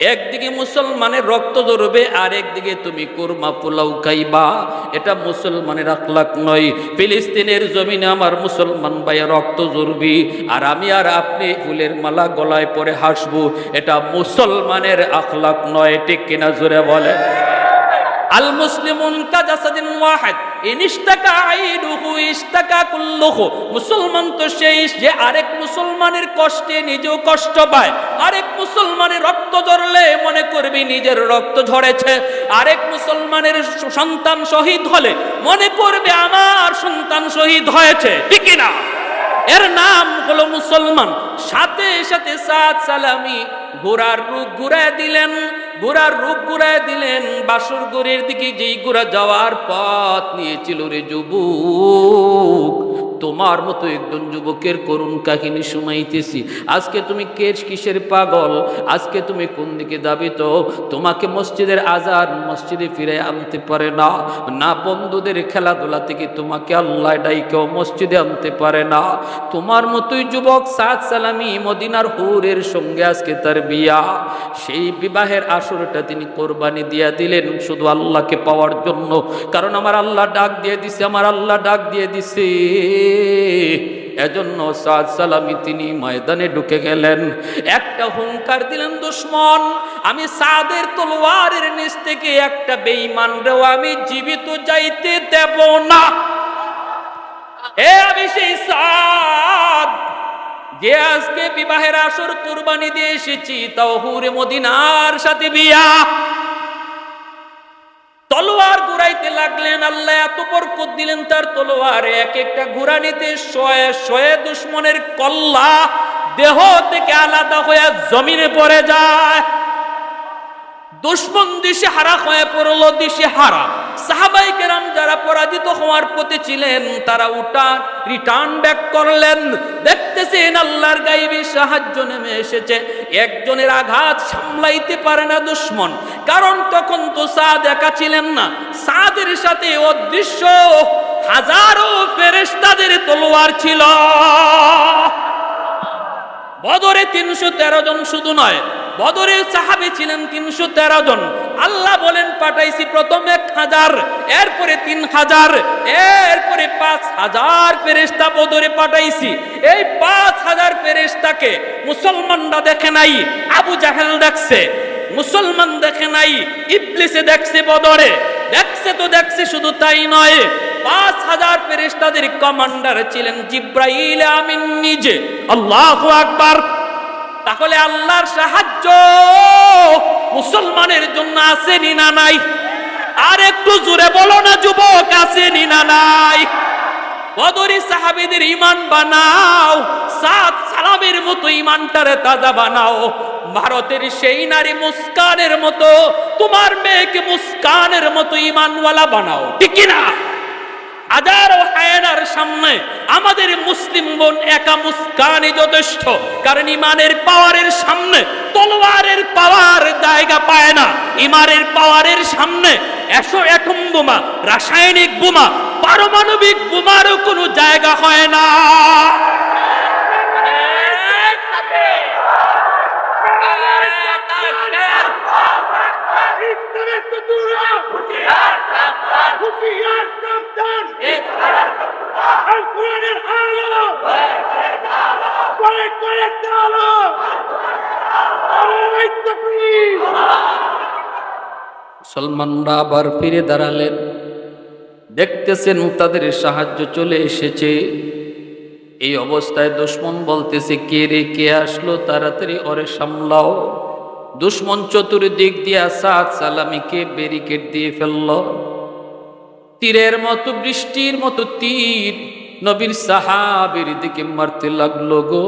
একদিকে মুসলমানের রক্ত ধরবে আর একদিকে তুমি কোরমা পোলাও খাইবা। এটা মুসলমানের আখলাক নয়। ফিলিস্তিনের জমিনে আমার মুসলমান ভাইয়া রক্ত জরবি আর আমি আর আপনি ফুলের মালা গলায় পরে হাসবো। এটা মুসলমানের আখলাক নয়, ঠিক কিনা জোরে বলে আল মুসলিমুন কাজাসাদিন ওয়াহিদ। ইনিস্তাকা আইনুহু ইস্তাকা কুল্লুহু। মুসলমান তো সেই যে আরেক মুসলমানের কষ্টে নিজেও কষ্ট পায়। আরেক মুসলমানের রক্ত ঝরলে মনে করবি নিজের রক্ত ঝরেছে। আরেক মুসলমানের সন্তান শহীদ হলে মনে করবে আমার সন্তান শহীদ হয়েছে। ঠিক না এর নাম হলো মুসলমান। সাথে সাথে সাত সালামি ঘোড়ার রূপ ঘুরায় দিলেন। ঘোড়ার রূপ ঘুরায় দিলেন বাসুর গুড়ের দিকে যেই গুড়া যাওয়ার পথ নিয়েছিল রে যুবক। তোমার মতো একজন যুবকের করুণ কাহিনী শুনাইতেছি। আজকে তুমি কে কিসের পাগল? আজকে তুমি কোন দিকে দাবি তো তোমাকে মসজিদের আজান মসজিদে ফিরে আনতে পারে না। না বন্ধুদের খেলাধুলা থেকে তোমাকে আল্লাহ ডাইকেও মসজিদে আনতে পারে না। তোমার মতোই যুবক সাদ সালামি মদিনার হুরের সঙ্গে আজকে তার বিয়া। সেই বিবাহের আসরটা তিনি কোরবানি দিয়া দিলেন শুধু আল্লাহকে পাওয়ার জন্য। কারণ আমার আল্লাহ ডাক দিয়ে দিছে, আমার আল্লাহ ডাক দিয়ে দিছে। এজন্য সাদ সালামি তিনি ময়দানে ঢুকে গেলেন। একটা হুঙ্কার দিলেন, দুশ্মন, আমি সাদের তলোয়ারের নিচ থেকে একটা বেঈমান রেও আমি জীবিত যাইতে দেব না। এ আমি সেই সাদ, যে আজকে বিবাহের আসর কুরবানি দিয়ে এসেছি, তাও হুরে মদিনার সাথে বিয়া। তলোয়ার ঘুরাইতে লাগলেন, আল্লাহ এত বরকত দিলেন তার তলোয়ার। এক একটা ঘুরানিতে শয়ে শয়ে দুশ্মনের কল্লা দেহ থেকে আলাদা হয়ে জমিনে পড়ে যায়। দুশ্মন দিশে হারা হয়ে পড়ল দিশে হারা সাহাবাই কেরাম যারা পরাজিত হওয়ার পথে ছিলেন, তারা উঠা রিটার্ন ব্যাক করলেন। দেখতেছেন আল্লাহর গাইবি সাহায্য নেমে এসেছে। একজনের আঘাত সামলাইতে পারে না দুশ্মন। কারণ তখন তো সাদ একা ছিলেন না। সাদের সাথে অদৃশ্য হাজারো ফেরেস্তাদের তলোয়ার ছিল। বদরে তিনশো তেরো জন শুধু নয় বদরের সাহাবি ছিলেন তিনশো তেরো জন। আল্লাহ বলেন, পাঠাইছি প্রথম এক হাজার, এরপরে তিন হাজার, এরপরে পাঁচ হাজার ফেরেস্তা বদরে পাঠাইছি। এই পাঁচ হাজার ফেরেস্তাকে মুসলমানরা দেখে নাই, আবু জাহেল দেখছে, মুসলমান দেখে নাই, ইবলিসে দেখছে বদরে। দেখছে তো দেখছে, শুধু তাই নয়, পাঁচ হাজার ফেরেস্তাদের কমান্ডার ছিলেন জিব্রাইল আমিন নিজে। আল্লাহু আকবার। তাহলে আল্লাহর সাহায্য মুসলমানের জন্য আসেনি না নাই? আর একটু জোরে বলো না, যুবক, আসেনি না নাই? বদরি সাহাবিদের ইমান বানাও, সাত সালামের মতো ইমানটারে তাজা বানাও। ভারতের সেই নারী মুস্কানের মতো, তোমার মেয়েকে মুস্কানের মতো ইমানওয়ালা বানাও। ঠিক না হাজারো হায়নার সামনে আমাদের মুসলিম বোন একা মুস্কানি যথেষ্ট, কারণ ইমানের পাওয়ারের সামনে, তলোয়ারের পাওয়ার জায়গা পায় না। ইমানের পাওয়ারের সামনে এসো একম বোমা, রাসায়নিক বোমা, পারমাণবিক বোমারও কোনো জায়গা হয় না। আলো মুসলমানরা আবার ফিরে দাঁড়ালেন। দেখতেছেন তাদের সাহায্য চলে এসেছে। এই অবস্থায় দুশ্মন বলতেছে, কে রে, কে আসলো? তাড়াতাড়ি ওরে সামলাও। দুশ্মন চতুর্দিক দিয়ে সাত সালামিকে ব্যারিকেড দিয়ে ফেলল। তীরের মতো, বৃষ্টির মতো তীর নবীর সাহাবের দিকে মারতে লাগল গো।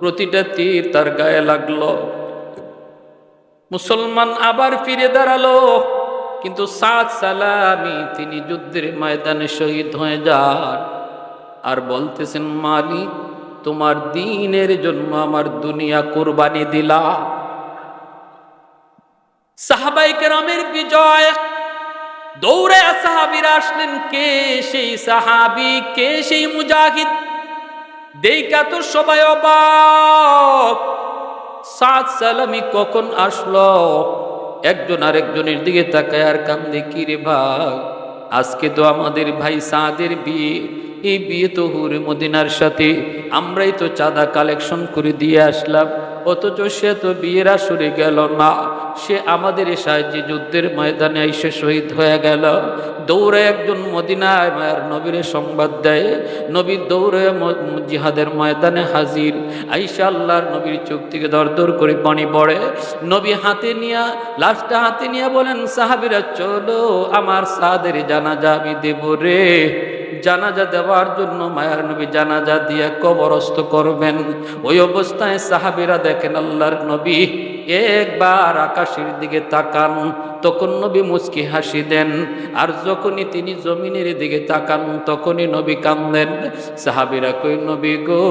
প্রতিটা তীর তার গায়ে লাগল। মুসলমান আবার ফিরে দাঁড়াল, কিন্তু সাত সালামি তিনি যুদ্ধের ময়দানে শহীদ হয়ে যান। আর বলতেছেন, মালিক, তোমার দিনের জন্য আমার দুনিয়া কোরবানি দিলা সাহাবাই কেরামের বিজয়। দৌড়ে সাহাবিরা আসলেন, কে সেই সাহাবি, কে সেই মুজাহিদ? দেইকা তো সবাই অবাক। সাত সালামি কখন আসলো? একজন আরেকজনের দিকে তাকায় আর কান্দে, কি রে ভাই, আজকে তো আমাদের ভাই সাদের বিয়ে। এই বিয়ে তো হুরে মদিনার সাথে। আমরাই তো চাঁদা কালেকশন করে দিয়ে আসলাম। অথচ সে তো বিয়ের আসরে গেল না সে আমাদের সাহায্যে যুদ্ধের ময়দানে এসে শহীদ হয়ে গেল। দৌড়ে একজন মদিনায় মায়ের নবীর সংবাদ দেয়। নবী দৌড়ে জিহাদের ময়দানে হাজির। আইসা আল্লাহর নবীর চোখ থেকে দর দর করে পানি পড়ে। নবী হাতে নিয়া, লাশটা হাতে নিয়ে বলেন, সাহাবিরা, চলো, আমার সাদের জানাজা আমি দেব রে। জানাজা দেওয়ার জন্য মায়ার নবী জানাজা দিয়ে কবরস্থ করবেন। ওই অবস্থায় সাহাবিরা দেখেন আল্লাহর নবী একবার আকাশের দিকে তাকান, তখন নবী মুচকি হাসি দেন। আর যখনই তিনি জমিনের দিকে তাকান, তখনই নবী কান্দেন সাহাবিরা কই, নবী গো,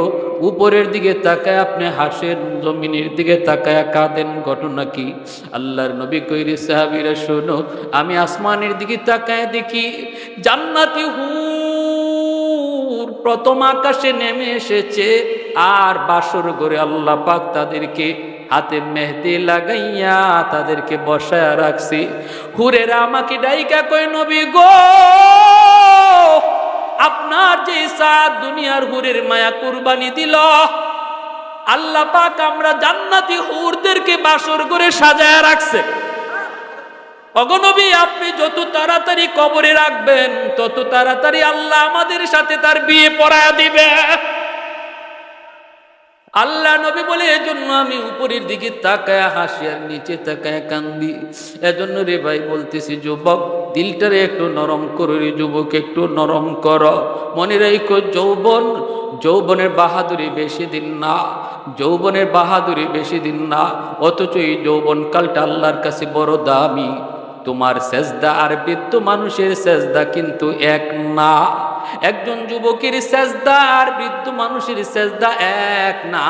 উপরের দিকে তাকায় আপনি হাসেন, জমিনের দিকে তাকায় কাঁদেন, ঘটনা কি? আল্লাহর নবী কইরে সাহাবিরা, শোনো, আমি আসমানের দিকে তাকায় দেখি জান্নাতি হুর প্রথম আকাশে নেমে এসেছে, আর বাসর করে আল্লাহ পাক তাদেরকে হাতে মেহেদি লাগাইয়া তাদেরকে বসায় রাখছি। হুরেরা আমাকে ডাইকা কই নবী গো, আপনার যে সাত দুনিয়ার হুরের মায়া কুরবানি দিল, আল্লাহ পাক আমরা জান্নাতি হুরদেরকে বাসর করে সাজায় রাখছে। অগনবী আপনি যত তাড়াতাড়ি কবরে রাখবেন, তত তাড়াতাড়ি আল্লাহ আমাদের সাথে তার বিয়ে পড়ায় দিবে। আল্লাহ নবী বলে, এজন্য আমি উপরের দিকে তাকায় হাসি আর নিচে তাকায় কান্দি। এজন্য রে ভাই বলতেছি, যুবক, দিলটারে একটু নরম করো রে, যুবক, একটু নরম কর। মনে রাখো যৌবন, যৌবনের বাহাদুরি বেশি দিন না, যৌবনের বাহাদুরি বেশি দিন না, অথচ এই যৌবন কালটা আল্লাহর কাছে বড় দামি। তোমার সেজদা আর বৃদ্ধ মানুষের সেজদা কিন্তু এক না। একজন যুবকের সেজদা আর বৃদ্ধ মানুষের সেজদা এক না।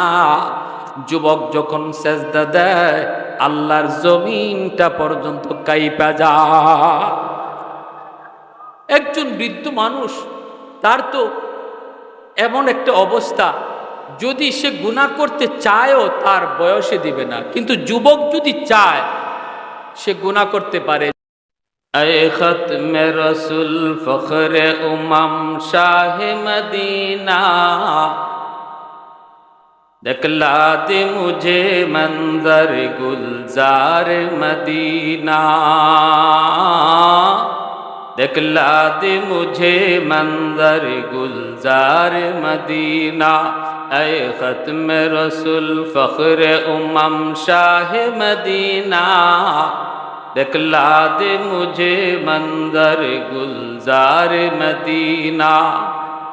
যুবক যখন সেজদা দেয়, আল্লাহর জমিনটা পর্যন্ত কাইপা যায়। একজন বৃদ্ধ মানুষ, তার তো এমন একটা অবস্থা, যদি সে গুণা করতে চায়ও তার বয়সে দিবে না। কিন্তু যুবক যদি চায় সে গুণা করতে পারে রসুল ফখরে উমাম শাহে মদিনা دکلا دے مجھے منظر گلزار مدینہ دکلا دے مجھے منظر گلزار مدینہ اے ختم رسول فخر امم شاہ مدینہ دکلا دے مجھے منظر گلزار مدینہ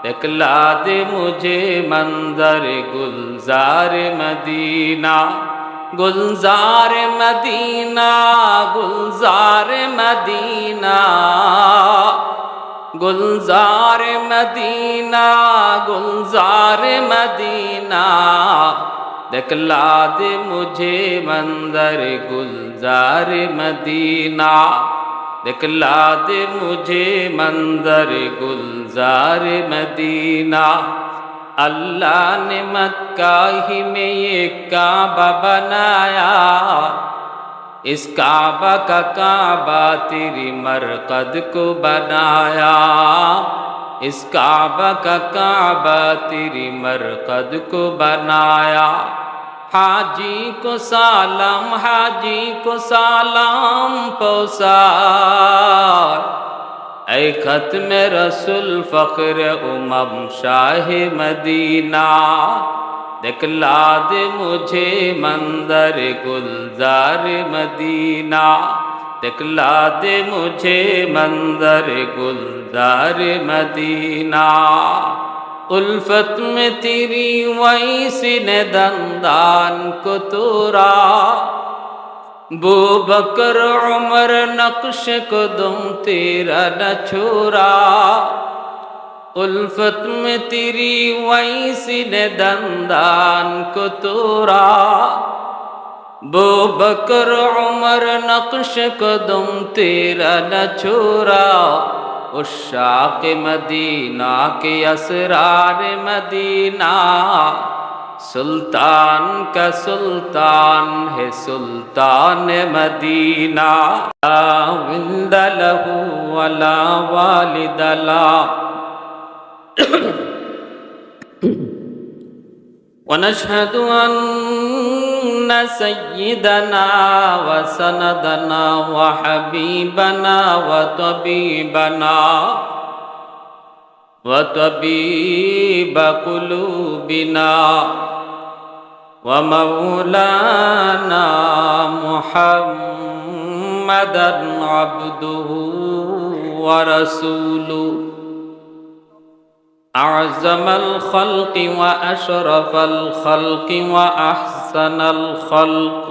دکلا دے مجھے منظر گلزار مدینہ গুলজার মদিনা গুলজার মদিনা গুলজার মদিনা গুলজার মদিনা دکلا دے مجھے منظر گلزار مدینہ دکلا دے مجھے منظر گلزار مدینہ अल्लाह ने मक्का ही में ये काबा बनाया। इस काबा का काबा तेरी मरकद को बनाया। इस काबा का काबा तेरी मरकद को बनाया। हाजी को सालाम, हाजी को सालाम पौसार। اے ختم رسول فخر امم شاہ مدینہ دکھلا دے مجھے منظر گلزار مدینہ دکھلا دے مجھے منظر گلزار مدینہ۔ الفت میں تیری ویسی نے دندان کو تورا بو بکر عمر نقش قدم تیرا نہ چھوڑا الفت میں تیری ویسی نے دندان کو توڑا بو بکر عمر نقش قدم تیرا نہ چھوڑا اشاق مدینہ کے اسرار مدینہ সুলতান কা সুলতান হে সুলতান মদিনা লহু আলা ওয়ালিদালা ونشهد أن سيدنا وسندنا وحبيبنا وطبيبنا وطبيب قلوبنا ومولانا محمدا عبده ورسوله أعزم الخلق وأشرف الخلق وأحسن الخلق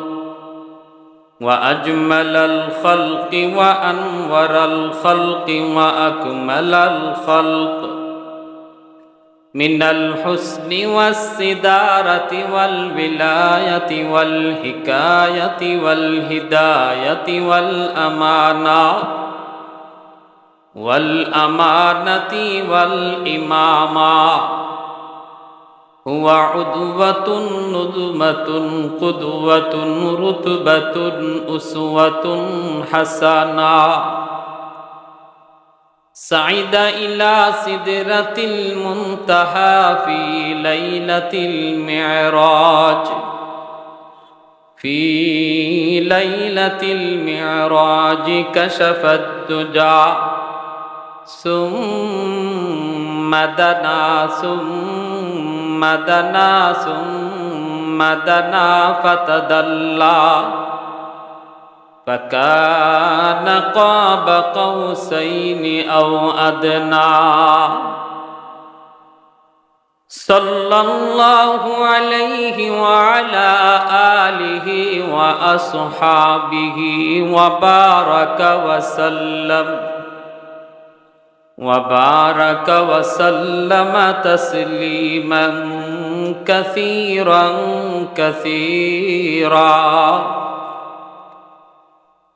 وأجمل الخلق وأنور الخلق وأكمل الخلق من الحسن والسدارة والولاية والحكاية والهداية والأمانة والأمانة والإمامة هو عدوة نظمة قدوة رتبة أسوة حسنة سعد إلى سدرة المنتهى في ليلة المعراج في ليلة المعراج كشف الدجى ثم دنا ثم دنا ثم دنا فتدلى فكان قاب قوسين أو أدنى. صلى الله عليه وعلى آله وأصحابه وبارك وسلم. وبارك وسلم تسليما كثيرا كثيرا.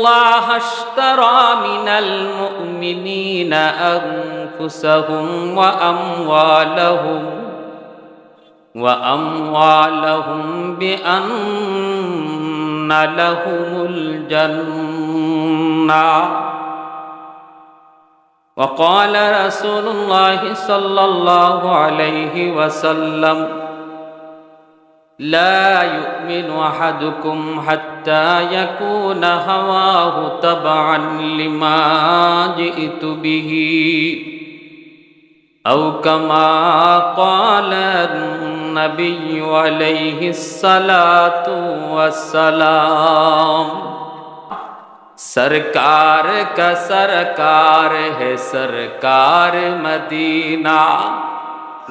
الله اشترى من المؤمنين أنفسهم وأموالهم وأموالهم بأن لهم الجنة. وقال رسول الله صلى الله عليه وسلم لا يؤمن أحدكم حتى يكون هواه تبعا لما جئت به أو كما قال النبي عليه الصلاة والسلام. سرکار کا سرکار ہے سرکار مدینہ۔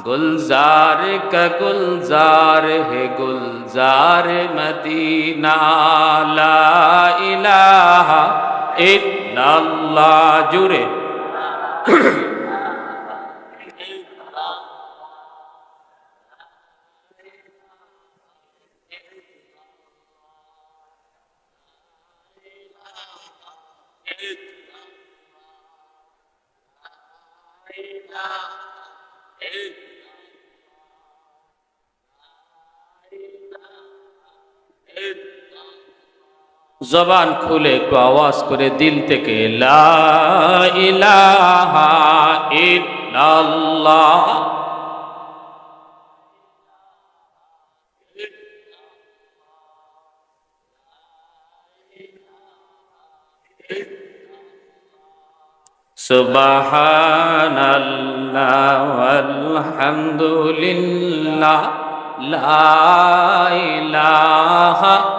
गुलजार का गुलजार है गुलजार मदीना ला इलाहा इल्लल्लाह जुरे জবান খুলে একটু আওয়াজ করে দিল থেকে সুবহানাল্লাহ ওয়ালহামদুলিল্লাহ লা ইলাহা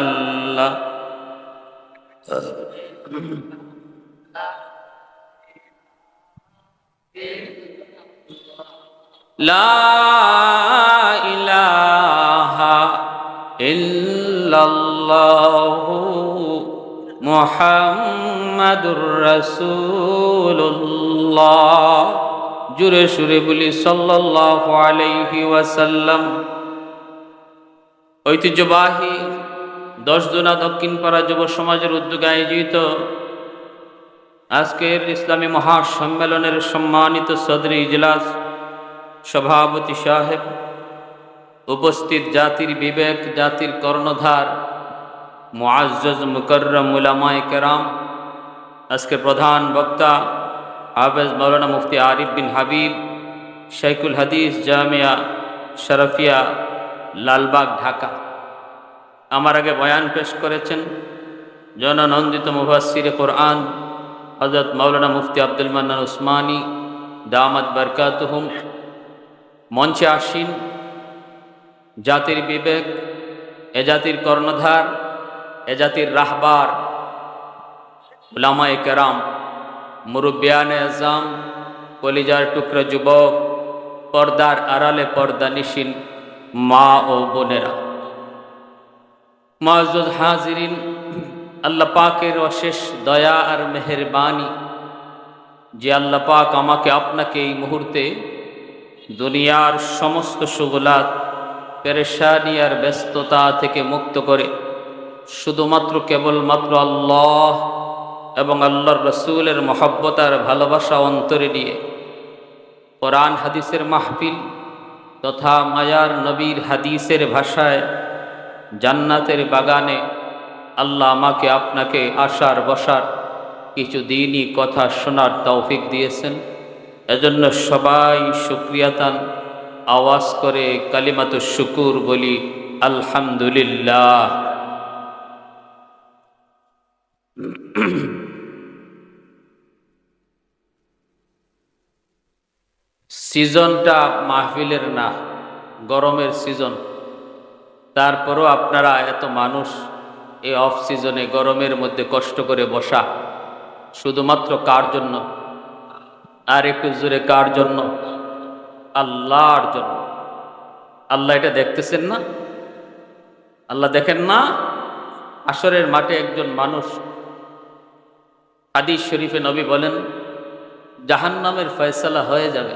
আল্লাহ লা ইলাহা ইল্লাল্লাহু মুহাম্মাদুর রাসূলুল্লাহ। জুরে সুরে বলি সাল্লাল্লাহু আলাইহি ওয়াসাল্লাম। ঐতিহ্যবাহী দশ দোনা দক্ষিণ পাড়া যুব সমাজের উদ্যোগে আয়োজিত আজকের ইসলামী মহাসম্মেলনের সম্মানিত সদরী ইজলাস সভাপতি সাহেব, উপস্থিত জাতির বিবেক, জাতির কর্ণধার, মুআজ্জজ মুকররম উলামায়ে কেরাম, আজকে প্রধান বক্তা হাফেজ মৌলানা মুফতি আরিফ বিন হাবিব শাইকুল হাদিস জামিয়া শরফিয়া লালবাগ, ঢাকা। আমার আগে বয়ান পেশ করেছেন। জননন্দিত মুফাসির কোরআন হজরত মৌলানা মুফতি আব্দুল মান্নান উসমানী, দামাত বরকাতহুম, মঞ্চে আসীন। জাতির বিবেক, এ জাতির কর্ণধার, এ জাতির রাহবার, উলামায়ে কেরাম, মুরব্বিয়ানে আজম কলিজার টুকরা যুবক, পর্দার আড়ালে পর্দা নিশিন মা ও বোনেরা। মজুদ হাজিরিন, আল্লাহ পাকের অশেষ দয়া আর মেহরবানি যে আল্লাহ পাক আমাকে আপনাকে এই মুহূর্তে দুনিয়ার সমস্ত সুগলাত, পেরেশানি আর ব্যস্ততা থেকে মুক্ত করে শুধুমাত্র কেবলমাত্র আল্লাহ এবং আল্লাহর রসুলের মহব্বত আর ভালোবাসা অন্তরে নিয়ে কোরআন হাদিসের মাহফিল তথা মায়ার নবীর হাদিসের ভাষায় জান্নাতের বাগানে আল্লাহ আমাকে আপনাকে আসার বসার কিছু দিনই কথা শোনার তৌফিক দিয়েছেন। এজন্য সবাই সুক্রিয়াতান আওয়াজ করে কালিমাত শুকুর বলি, আলহামদুলিল্লাহ। সিজনটা মাহফিলের না, গরমের সিজন। তারপরও আপনারা এত মানুষ এই অফ সিজনে গরমের মধ্যে কষ্ট করে বসা, শুধুমাত্র কার জন্য? আর একটু জোরে কার জন্য? আল্লাহর জন্য। আল্লাহ এটা দেখতেছেন না? আল্লাহ দেখেন না? আসরের মাঠে একজন মানুষ হাদিস শরীফে নবী বলেন, জাহান্নামের ফয়সালা হয়ে যাবে।